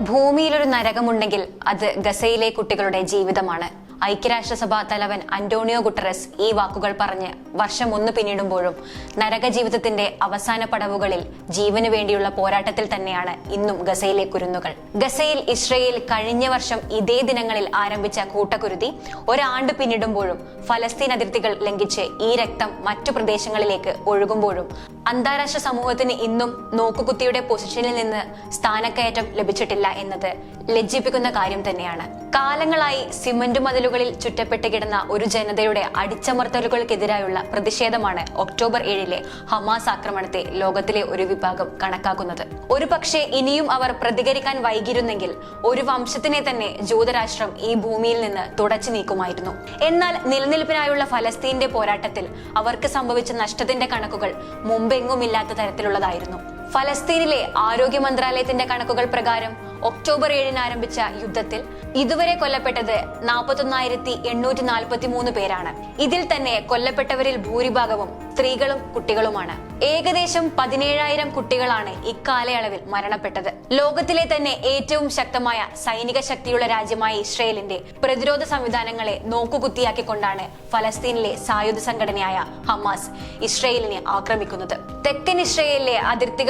ഭൂമിയിലൊരു നരകമുണ്ടെങ്കിൽ അത് ഗസയിലെ കുട്ടികളുടെ ജീവിതമാണ്. ഐക്യരാഷ്ട്രസഭ തലവൻ അന്റോണിയോ ഗുട്ടറസ് ഈ വാക്കുകൾ പറഞ്ഞ് വർഷം ഒന്ന് പിന്നിടുമ്പോഴും നരക ജീവിതത്തിന്റെ അവസാന പടവുകളിൽ ജീവന് വേണ്ടിയുള്ള പോരാട്ടത്തിൽ തന്നെയാണ് ഇന്നും ഗസയിലെ കുരുന്നുകൾ. ഗസയിൽ ഇസ്രയേൽ കഴിഞ്ഞ വർഷം ഇതേ ദിനങ്ങളിൽ ആരംഭിച്ച കൂട്ടക്കുരുതി ഒരാണ്ട് പിന്നിടുമ്പോഴും ഫലസ്തീൻ അതിർത്തികൾ ലംഘിച്ച് ഈ രക്തം മറ്റു പ്രദേശങ്ങളിലേക്ക് ഒഴുകുമ്പോഴും അന്താരാഷ്ട്ര സമൂഹത്തിന് ഇന്നും നോക്കുകുത്തിയുടെ പൊസിഷനിൽ നിന്ന് സ്ഥാനക്കയറ്റം ലഭിച്ചിട്ടില്ല എന്നത് ലജ്ജിപ്പിക്കുന്ന കാര്യം തന്നെയാണ്. കാലങ്ങളായി സിമന്റ് മതിലുകളിൽ ചുറ്റപ്പെട്ട് കിടന്ന ഒരു ജനതയുടെ അടിച്ചമർത്തലുകൾക്കെതിരായുള്ള പ്രതിഷേധമാണ് ഒക്ടോബർ ഏഴിലെ ഹമാസ് ആക്രമണത്തെ ലോകത്തിലെ ഒരു വിഭാഗം കണക്കാക്കുന്നത്. ഒരു പക്ഷേ ഇനിയും അവർ പ്രതികരിക്കാൻ വൈകിരുന്നെങ്കിൽ ഒരു വംശത്തിനെ തന്നെ ജൂതരാഷ്ട്രം ഈ ഭൂമിയിൽ നിന്ന് തുടച്ചു നീക്കുമായിരുന്നു. എന്നാൽ നിലനിൽപ്പിനായുള്ള ഫലസ്തീന്റെ പോരാട്ടത്തിൽ അവർക്ക് സംഭവിച്ച നഷ്ടത്തിന്റെ കണക്കുകൾ മുമ്പെങ്ങുമില്ലാത്ത തരത്തിലുള്ളതായിരുന്നു. ഫലസ്തീനിലെ ആരോഗ്യ മന്ത്രാലയത്തിന്റെ കണക്കുകൾ പ്രകാരം ഒക്ടോബർ ഏഴിന് ആരംഭിച്ച യുദ്ധത്തിൽ ഇതുവരെ കൊല്ലപ്പെട്ടത് നാൽപ്പത്തൊന്നായിരത്തി എണ്ണൂറ്റി നാൽപ്പത്തി മൂന്ന് പേരാണ്. ഇതിൽ തന്നെ കൊല്ലപ്പെട്ടവരിൽ ഭൂരിഭാഗവും സ്ത്രീകളും കുട്ടികളുമാണ്. ഏകദേശം പതിനേഴായിരം കുട്ടികളാണ് ഇക്കാലയളവിൽ മരണപ്പെട്ടത്. ലോകത്തിലെ തന്നെ ഏറ്റവും ശക്തമായ സൈനിക ശക്തിയുള്ള രാജ്യമായ ഇസ്രയേലിന്റെ പ്രതിരോധ സംവിധാനങ്ങളെ നോക്കുകുത്തിയാക്കിക്കൊണ്ടാണ് ഫലസ്തീനിലെ സായുധ സംഘടനയായ ഹമാസ് ഇസ്രയേലിനെ ആക്രമിക്കുന്നത്. തെക്കൻ ഇസ്രയേലിലെ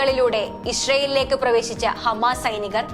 അതിർത്തികളിലൂടെ ഇസ്രയേലിലേക്ക് പ്രവേശിച്ച ഹമാസ് സൈനികർ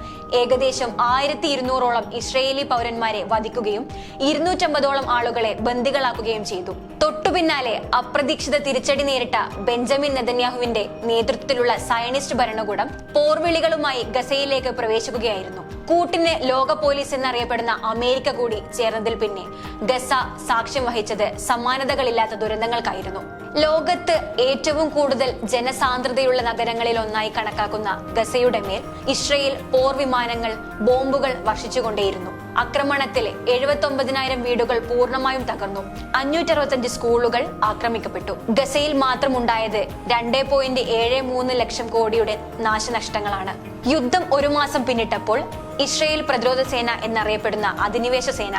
ഏകദേശം ആയിരത്തി ഇരുന്നൂറോളം ഇസ്രയേലി പൗരന്മാരെ വധിക്കുകയും ഇരുന്നൂറ്റമ്പതോളം ആളുകളെ ബന്ദികളാക്കുകയും ചെയ്തു. തൊട്ടുപിന്നാലെ അപ്രതീക്ഷിത തിരിച്ചടി നേരിട്ട ബെഞ്ചമിൻ നെതന്യാഹുവിന്റെ നേതൃത്വത്തിലുള്ള സയനിസ്റ്റ് ഭരണകൂടം പോർവിളികളുമായി ഗസയിലേക്ക് പ്രവേശിക്കുകയായിരുന്നു. കൂട്ടിന് ലോക പോലീസ് എന്നറിയപ്പെടുന്ന അമേരിക്ക കൂടി ചേർന്നതിൽ പിന്നെ ഗസ സാക്ഷ്യം വഹിച്ചത് സമാനതകളില്ലാത്ത ദുരന്തങ്ങൾക്കായിരുന്നു. ലോകത്ത് ഏറ്റവും കൂടുതൽ ജനസാന്ദ്രതയുള്ള നഗരങ്ങളിൽ ഒന്നായി കണക്കാക്കുന്ന ഗസയുടെ മേൽ ഇസ്രയേൽ പോർ വിമാനങ്ങൾ ബോംബുകൾ വർഷിച്ചുകൊണ്ടേയിരുന്നു. ആക്രമണത്തിൽ എഴുപത്തി ഒമ്പതിനായിരം വീടുകൾ പൂർണമായും തകർന്നു. അഞ്ഞൂറ്റി അറുപത്തഞ്ച് സ്കൂളുകൾ ആക്രമിക്കപ്പെട്ടു. ഗസയിൽ മാത്രമുണ്ടായത് രണ്ടേ പോയിന്റ് ഏഴ് മൂന്ന് ലക്ഷം കോടിയുടെ നാശനഷ്ടങ്ങളാണ്. യുദ്ധം ഒരു മാസം പിന്നിട്ടപ്പോൾ ഇസ്രയേൽ പ്രതിരോധ സേന എന്നറിയപ്പെടുന്ന അധിനിവേശ സേന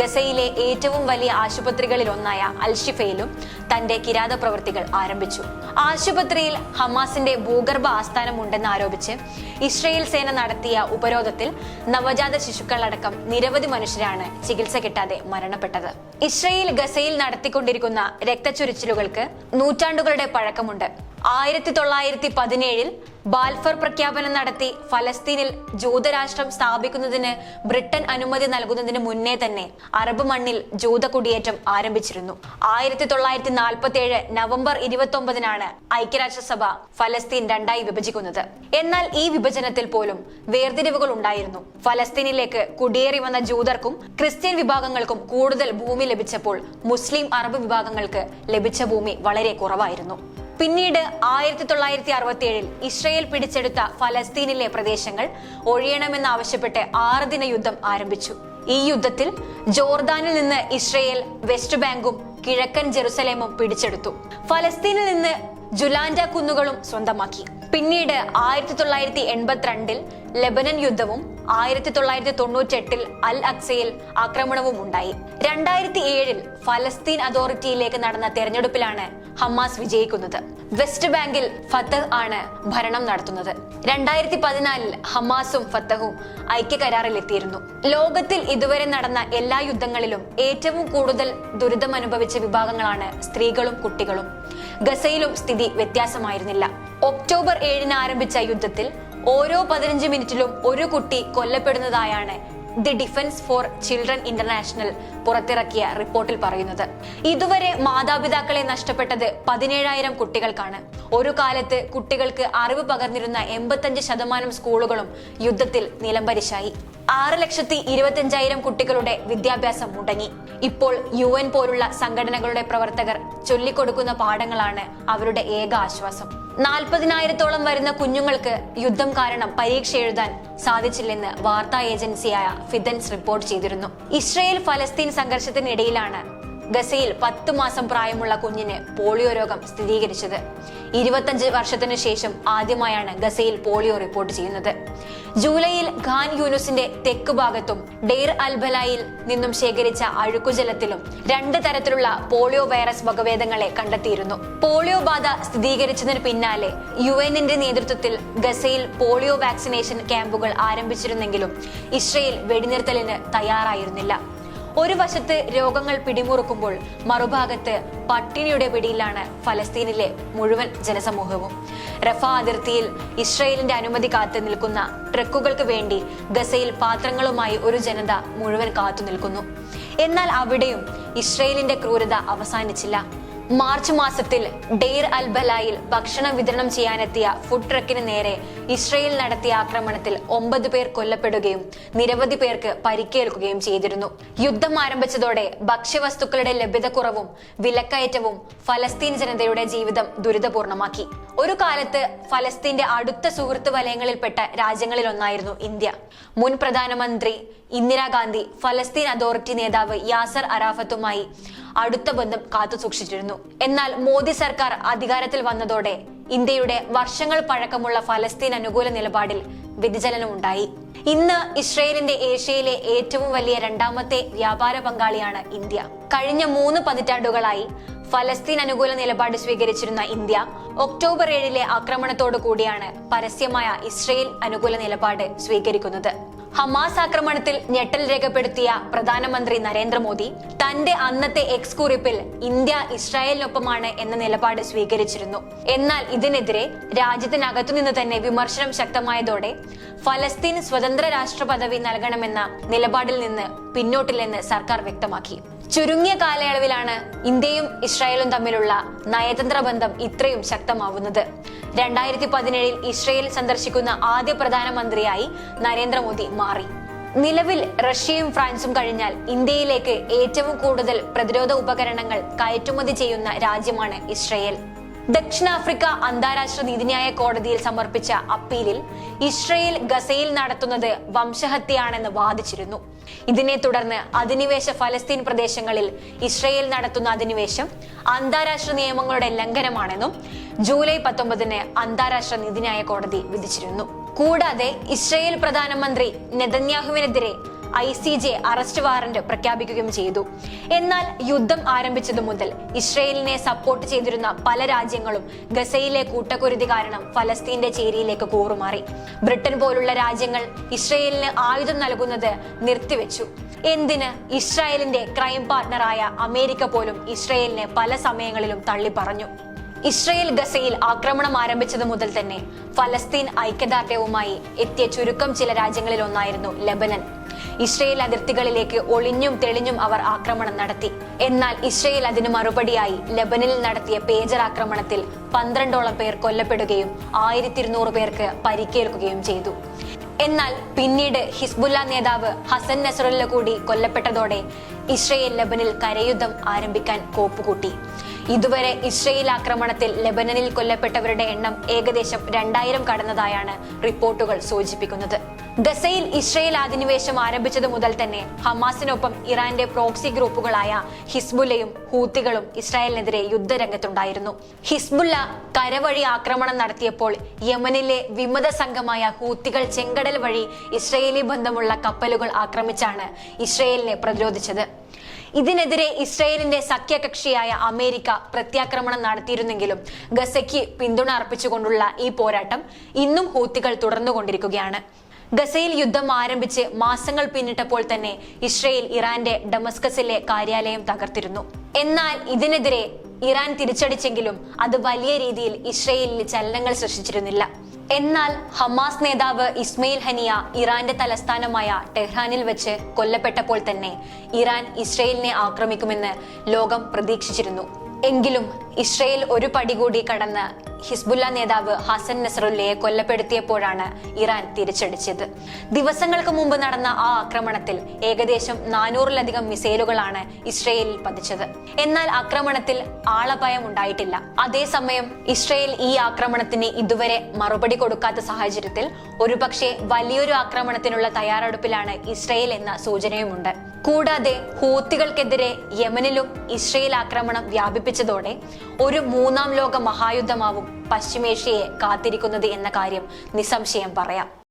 ഗസയിലെ ഏറ്റവും വലിയ ആശുപത്രികളിൽ ഒന്നായ അൽഷിഫയിലും തന്റെ കിരാത പ്രവൃത്തികൾ ആരംഭിച്ചു. ആശുപത്രിയിൽ ഹമാസിന്റെ ഭൂഗർഭ ആസ്ഥാനം ഉണ്ടെന്ന് ആരോപിച്ച് ഇസ്രയേൽ സേന നടത്തിയ ഉപരോധത്തിൽ നവജാത ശിശുക്കളടക്കം നിരവധി മനുഷ്യരാണ് ചികിത്സ കിട്ടാതെ മരണപ്പെട്ടത്. ഇസ്രയേൽ ഗസയിൽ നടത്തിക്കൊണ്ടിരിക്കുന്ന രക്തച്ചൊരിച്ചിലുകൾക്ക് നൂറ്റാണ്ടുകളുടെ പഴക്കമുണ്ട്. ആയിരത്തി തൊള്ളായിരത്തി പതിനേഴിൽ ബാൽഫർ പ്രഖ്യാപനം നടത്തി ഫലസ്തീനിൽ ജൂതരാഷ്ട്രം സ്ഥാപിക്കുന്നതിന് ബ്രിട്ടൻ അനുമതി നൽകുന്നതിന് മുന്നേ തന്നെ അറബ് മണ്ണിൽ ജൂത കുടിയേറ്റം ആരംഭിച്ചിരുന്നു. ആയിരത്തി തൊള്ളായിരത്തി നാൽപ്പത്തി ഏഴ് നവംബർ ഇരുപത്തി ഒമ്പതിനാണ് ഐക്യരാഷ്ട്രസഭ ഫലസ്തീൻ രണ്ടായി വിഭജിക്കുന്നത്. എന്നാൽ ഈ വിഭജനത്തിൽ പോലും വേർതിരിവുകൾ ഉണ്ടായിരുന്നു. ഫലസ്തീനിലേക്ക് കുടിയേറി വന്ന ജൂതർക്കും ക്രിസ്ത്യൻ വിഭാഗങ്ങൾക്കും കൂടുതൽ ഭൂമി ലഭിച്ചപ്പോൾ മുസ്ലിം അറബ് വിഭാഗങ്ങൾക്ക് ലഭിച്ച ഭൂമി വളരെ കുറവായിരുന്നു. പിന്നീട് ആയിരത്തി തൊള്ളായിരത്തി അറുപത്തി ഏഴിൽ ഇസ്രയേൽ പിടിച്ചെടുത്ത ഫലസ്തീനിലെ പ്രദേശങ്ങൾ ഒഴിയണമെന്നാവശ്യപ്പെട്ട് ആറ് ദിന യുദ്ധം ആരംഭിച്ചു. ഈ യുദ്ധത്തിൽ ജോർദാനിൽ നിന്ന് ഇസ്രയേൽ വെസ്റ്റ് ബാങ്കും കിഴക്കൻ ജെറുസലേമും പിടിച്ചെടുത്തു. ഫലസ്തീനിൽ നിന്ന് ജുലാൻഡ കുന്നുകളും സ്വന്തമാക്കി. പിന്നീട് ആയിരത്തി തൊള്ളായിരത്തി എൺപത്തിരണ്ടിൽ ലെബനൻ യുദ്ധവും ആയിരത്തി തൊള്ളായിരത്തി തൊണ്ണൂറ്റി എട്ടിൽ അൽ അക്സയിൽ ആക്രമണവും ഉണ്ടായി. രണ്ടായിരത്തി ഏഴിൽ ഫലസ്തീൻ അതോറിറ്റിയിലേക്ക് നടന്ന തെരഞ്ഞെടുപ്പിലാണ് ഹമാസ് വിജയിക്കുന്നത്. വെസ്റ്റ് ബാങ്കിൽ ഫത്തഹ് ആണ് ഭരണം നടത്തുന്നത്. രണ്ടായിരത്തി പതിനാലിൽ ഹമാസും ഫത്തഹും ഐക്യകരാറിലെത്തിയിരുന്നു. ലോകത്തിൽ ഇതുവരെ നടന്ന എല്ലാ യുദ്ധങ്ങളിലും ഏറ്റവും കൂടുതൽ ദുരിതം അനുഭവിച്ച വിഭാഗങ്ങളാണ് സ്ത്രീകളും കുട്ടികളും. ഗസയിലും സ്ഥിതി വ്യത്യാസമായിരുന്നില്ല. ഒക്ടോബർ ഏഴിന് ആരംഭിച്ച യുദ്ധത്തിൽ ഓരോ പതിനഞ്ച് മിനിറ്റിലും ഒരു കുട്ടി കൊല്ലപ്പെടുന്നതായാണ് the defence for children international പുറത്തിറക്കിയ റിപ്പോർട്ടിൽ പറയുന്നത്. ഇതുവരെ മാതാപിതാക്കളെ നഷ്ടപ്പെട്ടത് പതിനേഴായിരം കുട്ടികൾക്കാണ്. ഒരു കാലത്ത് കുട്ടികൾക്ക് അറിവ് പകർന്നിരുന്ന എൺപത്തഞ്ച് ശതമാനം സ്കൂളുകളും യുദ്ധത്തിൽ നിലംപരിശായി. ആറ് ലക്ഷത്തി ഇരുപത്തിയഞ്ചായിരം കുട്ടികളുടെ വിദ്യാഭ്യാസം മുടങ്ങി. ഇപ്പോൾ യു എൻ പോലുള്ള സംഘടനകളുടെ പ്രവർത്തകർ ചൊല്ലിക്കൊടുക്കുന്ന പാഠങ്ങളാണ് അവരുടെ ഏക ആശ്വാസം. നാൽപ്പതിനായിരത്തോളം വരുന്ന കുഞ്ഞുങ്ങൾക്ക് യുദ്ധം കാരണം പരീക്ഷ എഴുതാൻ സാധിച്ചില്ലെന്ന് വാർത്താ ഏജൻസിയായ ഫിദൻസ് റിപ്പോർട്ട് ചെയ്തിരുന്നു. ഇസ്രയേൽ ഫലസ്തീൻ സംഘർഷത്തിനിടയിലാണ് ഗസയിൽ പത്തു മാസം പ്രായമുള്ള കുഞ്ഞിന് പോളിയോ രോഗം സ്ഥിരീകരിച്ചത്. ഇരുപത്തഞ്ച് വർഷത്തിനു ശേഷം ആദ്യമായാണ് ഗസയിൽ പോളിയോ റിപ്പോർട്ട് ചെയ്യുന്നത്. ജൂലൈയിൽ ഖാൻ യൂനുസിന്റെ തെക്ക് ഭാഗത്തും ഡെയർ അൽബലായിൽ നിന്നും ശേഖരിച്ച അഴുക്കുജലത്തിലും രണ്ട് തരത്തിലുള്ള പോളിയോ വൈറസ് വകഭേദങ്ങളെ കണ്ടെത്തിയിരുന്നു. പോളിയോ ബാധ സ്ഥിരീകരിച്ചതിന് പിന്നാലെ യു എന്നിന്റെ നേതൃത്വത്തിൽ ഗസയിൽ പോളിയോ വാക്സിനേഷൻ ക്യാമ്പുകൾ ആരംഭിച്ചിരുന്നെങ്കിലും ഇസ്രയേൽ വെടിനിർത്തലിന് തയ്യാറായിരുന്നില്ല. ഒരു വശത്ത് രോഗങ്ങൾ പിടിമുറുക്കുമ്പോൾ മറുഭാഗത്ത് പട്ടിണിയുടെ പിടിയിലാണ് ഫലസ്തീനിലെ മുഴുവൻ ജനസമൂഹവും. റഫ അതിർത്തിയിൽ ഇസ്രയേലിന്റെ അനുമതി കാത്തു നിൽക്കുന്ന ട്രക്കുകൾക്ക് വേണ്ടി ഗസയിൽ പാത്രങ്ങളുമായി ഒരു ജനത മുഴുവൻ കാത്തു നിൽക്കുന്നു. എന്നാൽ അവിടെയും ഇസ്രയേലിന്റെ ക്രൂരത അവസാനിച്ചില്ല. മാർച്ച് മാസത്തിൽ ഡെയ്ർ അൽബലായിൽ ഭക്ഷണം വിതരണം ചെയ്യാനെത്തിയ ഫുഡ് ട്രക്കിന് നേരെ ഇസ്രയേൽ നടത്തിയ ആക്രമണത്തിൽ ഒമ്പത് പേർ കൊല്ലപ്പെടുകയും നിരവധി പേർക്ക് പരിക്കേൽക്കുകയും ചെയ്തിരുന്നു. യുദ്ധം ആരംഭിച്ചതോടെ ഭക്ഷ്യവസ്തുക്കളുടെ ലഭ്യതക്കുറവും വിലക്കയറ്റവും ഫലസ്തീൻ ജനതയുടെ ജീവിതം ദുരിതപൂർണമാക്കി. ഒരു കാലത്ത് ഫലസ്തീന്റെ അടുത്ത സുഹൃത്ത് വലയങ്ങളിൽപ്പെട്ട രാജ്യങ്ങളിലൊന്നായിരുന്നു ഇന്ത്യ. മുൻ പ്രധാനമന്ത്രി ഇന്ദിരാഗാന്ധി ഫലസ്തീൻ അതോറിറ്റി നേതാവ് യാസർ അറാഫത്തുമായി അടുത്ത ബന്ധം കാത്തുസൂക്ഷിച്ചിരുന്നു. എന്നാൽ മോദി സർക്കാർ അധികാരത്തിൽ വന്നതോടെ ഇന്ത്യയുടെ വർഷങ്ങൾ പഴക്കമുള്ള ഫലസ്തീൻ അനുകൂല നിലപാടിൽ വ്യതിചലനമുണ്ടായി ഇന്ന് ഇസ്രയേലിന്റെ ഏഷ്യയിലെ ഏറ്റവും വലിയ രണ്ടാമത്തെ വ്യാപാര പങ്കാളിയാണ് ഇന്ത്യ. കഴിഞ്ഞ മൂന്ന് പതിറ്റാണ്ടുകളായി ഫലസ്തീൻ അനുകൂല നിലപാട് സ്വീകരിച്ചിരുന്ന ഇന്ത്യ ഒക്ടോബർ ഏഴിലെ ആക്രമണത്തോടു കൂടിയാണ് പരസ്യമായ ഇസ്രയേൽ അനുകൂല നിലപാട് സ്വീകരിക്കുന്നത്. ഹമാസ് ആക്രമണത്തിൽ ഞെട്ടൽ രേഖപ്പെടുത്തിയ പ്രധാനമന്ത്രി നരേന്ദ്രമോദി തന്റെ അന്നത്തെ എക്സ് കുറിപ്പിൽ ഇന്ത്യ ഇസ്രായേലിനൊപ്പമാണ് എന്ന നിലപാട് സ്വീകരിച്ചിരുന്നു. എന്നാൽ ഇതിനെതിരെ രാജ്യത്തിനകത്തുനിന്ന് തന്നെ വിമർശനം ശക്തമായതോടെ ഫലസ്തീൻ സ്വതന്ത്ര രാഷ്ട്ര പദവി നൽകണമെന്ന നിലപാടിൽ നിന്ന് പിന്നോട്ടില്ലെന്ന് സർക്കാർ വ്യക്തമാക്കി. ചുരുങ്ങിയ കാലയളവിലാണ് ഇന്ത്യയും ഇസ്രായേലും തമ്മിലുള്ള നയതന്ത്ര ബന്ധം ഇത്രയും ശക്തമാവുന്നത്. രണ്ടായിരത്തി പതിനേഴിൽ ഇസ്രയേൽ സന്ദർശിക്കുന്ന ആദ്യ പ്രധാനമന്ത്രിയായി നരേന്ദ്രമോദി മാറി. നിലവിൽ റഷ്യയും ഫ്രാൻസും കഴിഞ്ഞാൽ ഇന്ത്യയിലേക്ക് ഏറ്റവും കൂടുതൽ പ്രതിരോധ ഉപകരണങ്ങൾ കയറ്റുമതി ചെയ്യുന്ന രാജ്യമാണ് ഇസ്രയേൽ. ദക്ഷിണാഫ്രിക്ക അന്താരാഷ്ട്ര നീതിന്യായ കോടതിയിൽ സമർപ്പിച്ച അപ്പീലിൽ ഇസ്രയേൽ ഗസയിൽ നടത്തുന്നത് വംശഹത്യയാണെന്ന് വാദിച്ചിരുന്നു. ഇതിനെ തുടർന്ന് അധിനിവേശ ഫലസ്തീൻ പ്രദേശങ്ങളിൽ ഇസ്രയേൽ നടത്തുന്ന അധിനിവേശം അന്താരാഷ്ട്ര നിയമങ്ങളുടെ ലംഘനമാണെന്നും ജൂലൈ പത്തൊമ്പതിന് അന്താരാഷ്ട്ര നീതിന്യായ കോടതി വിധിച്ചിരുന്നു. കൂടാതെ ഇസ്രയേൽ പ്രധാനമന്ത്രി നെതന്യാഹുവിനെതിരെ I C J arrest warrant പ്രഖ്യാപിക്കുകയും ചെയ്തു. എന്നാൽ യുദ്ധം ആരംഭിച്ചതു മുതൽ ഇസ്രയേലിനെ സപ്പോർട്ട് ചെയ്തിരുന്ന പല രാജ്യങ്ങളും ഗസയിലെ കൂട്ടക്കുരുതി കാരണം ഫലസ്തീന്റെ ചേരിയിലേക്ക് കൂറുമാറി. ബ്രിട്ടൻ പോലുള്ള രാജ്യങ്ങൾ ഇസ്രയേലിന് ആയുധം നൽകുന്നത് നിർത്തിവെച്ചു. എന്തിന്? ഇസ്രായേലിന്റെ ക്രൈം പാർട്ണറായ അമേരിക്ക പോലും ഇസ്രയേലിനെ പല സമയങ്ങളിലും തള്ളി പറഞ്ഞു ഇസ്രയേൽ ഗസയിൽ ആക്രമണം ആരംഭിച്ചത് മുതൽ തന്നെ ഫലസ്തീൻ ഐക്യദാർഢ്യവുമായി എത്തിയ ചുരുക്കം ചില രാജ്യങ്ങളിൽ ഒന്നായിരുന്നു ലെബനൻ. ഇസ്രയേൽ അതിർത്തികളിലേക്ക് ഒളിഞ്ഞും തെളിഞ്ഞും അവർ ആക്രമണം നടത്തി. എന്നാൽ ഇസ്രയേൽ അതിന് മറുപടിയായി ലബനിൽ നടത്തിയ പേജർ ആക്രമണത്തിൽ പന്ത്രണ്ടോളം പേർ കൊല്ലപ്പെടുകയും ആയിരത്തി ഇരുന്നൂറ് പേർക്ക് പരിക്കേൽക്കുകയും ചെയ്തു. എന്നാൽ പിന്നീട് ഹിസ്ബുല്ല നേതാവ് ഹസൻ നസറുല്ല കൂടി കൊല്ലപ്പെട്ടതോടെ ഇസ്രയേൽ ലബനിൽ കരയുദ്ധം ആരംഭിക്കാൻ കോപ്പുകൂട്ടി. ഇതുവരെ ഇസ്രയേൽ ആക്രമണത്തിൽ ലെബനനിൽ കൊല്ലപ്പെട്ടവരുടെ എണ്ണം ഏകദേശം രണ്ടായിരം കടന്നതായാണ് റിപ്പോർട്ടുകൾ സൂചിപ്പിക്കുന്നത്. ഗസയിൽ ഇസ്രയേൽ അധിനിവേശം ആരംഭിച്ചത് മുതൽ തന്നെ ഹമാസിനൊപ്പം ഇറാന്റെ പ്രോക്സി ഗ്രൂപ്പുകളായ ഹിസ്ബുല്ലയും ഹൂത്തികളും ഇസ്രായേലിനെതിരെ യുദ്ധരംഗത്തുണ്ടായിരുന്നു. ഹിസ്ബുല്ല കരവഴി ആക്രമണം നടത്തിയപ്പോൾ യമനിലെ വിമത സംഘമായ ഹൂത്തികൾ ചെങ്കടൽ വഴി ഇസ്രയേലി ബന്ധമുള്ള കപ്പലുകൾ ആക്രമിച്ചാണ് ഇസ്രയേലിനെ പ്രതിരോധിച്ചത്. ഇതിനെതിരെ ഇസ്രയേലിന്റെ സഖ്യകക്ഷിയായ അമേരിക്ക പ്രത്യാക്രമണം നടത്തിയിരുന്നെങ്കിലും ഗസയ്ക്ക് പിന്തുണ അർപ്പിച്ചുകൊണ്ടുള്ള ഈ പോരാട്ടം ഇന്നും ഹൂത്തികൾ തുടർന്നുകൊണ്ടിരിക്കുകയാണ്. ഗസയിൽ യുദ്ധം ആരംഭിച്ച് മാസങ്ങൾ പിന്നിട്ടപ്പോൾ തന്നെ ഇസ്രയേൽ ഇറാന്റെ ഡമസ്കസിലെ കാര്യാലയം തകർത്തിരുന്നു. എന്നാൽ ഇതിനെതിരെ ഇറാൻ തിരിച്ചടിച്ചെങ്കിലും അത് വലിയ രീതിയിൽ ഇസ്രയേലിൽ ചലനങ്ങൾ സൃഷ്ടിച്ചിരുന്നില്ല. എന്നാൽ ഹമാസ് നേതാവ് ഇസ്മയിൽ ഹനിയ ഇറാന്റെ തലസ്ഥാനമായ ടെഹ്റാനിൽ വെച്ച് കൊല്ലപ്പെട്ടപ്പോൾ തന്നെ ഇറാൻ ഇസ്രയേലിനെ ആക്രമിക്കുമെന്ന് ലോകം പ്രതീക്ഷിച്ചിരുന്നു. എങ്കിലും ഇസ്രയേൽ ഒരു പടി കൂടി കടന്ന് ഹിസ്ബുല്ല നേതാവ് ഹസൻ നസറുല്ലയെ കൊല്ലപ്പെടുത്തിയപ്പോഴാണ് ഇറാൻ തിരിച്ചടിച്ചത്. ദിവസങ്ങൾക്ക് മുമ്പ് നടന്ന ആ ആക്രമണത്തിൽ ഏകദേശം നാനൂറിലധികം മിസൈലുകളാണ് ഇസ്രയേലിൽ പതിച്ചത്. എന്നാൽ ആക്രമണത്തിൽ ആളപായം ഉണ്ടായിട്ടില്ല. അതേസമയം ഇസ്രയേൽ ഈ ആക്രമണത്തിന് ഇതുവരെ മറുപടി കൊടുക്കാത്ത സാഹചര്യത്തിൽ ഒരുപക്ഷെ വലിയൊരു ആക്രമണത്തിനുള്ള തയ്യാറെടുപ്പിലാണ് ഇസ്രയേൽ എന്ന സൂചനയുമുണ്ട്. കൂടാതെ ഹൂത്തികൾക്കെതിരെ യമനിലും ഇസ്രയേൽ ആക്രമണം വ്യാപിപ്പിച്ചതോടെ ഒരു മൂന്നാം ലോക മഹായുദ്ധമാവും പശ്ചിമേഷ്യയെ കാത്തിരിക്കുന്നത് എന്ന കാര്യം നിസ്സംശയം പറയാം.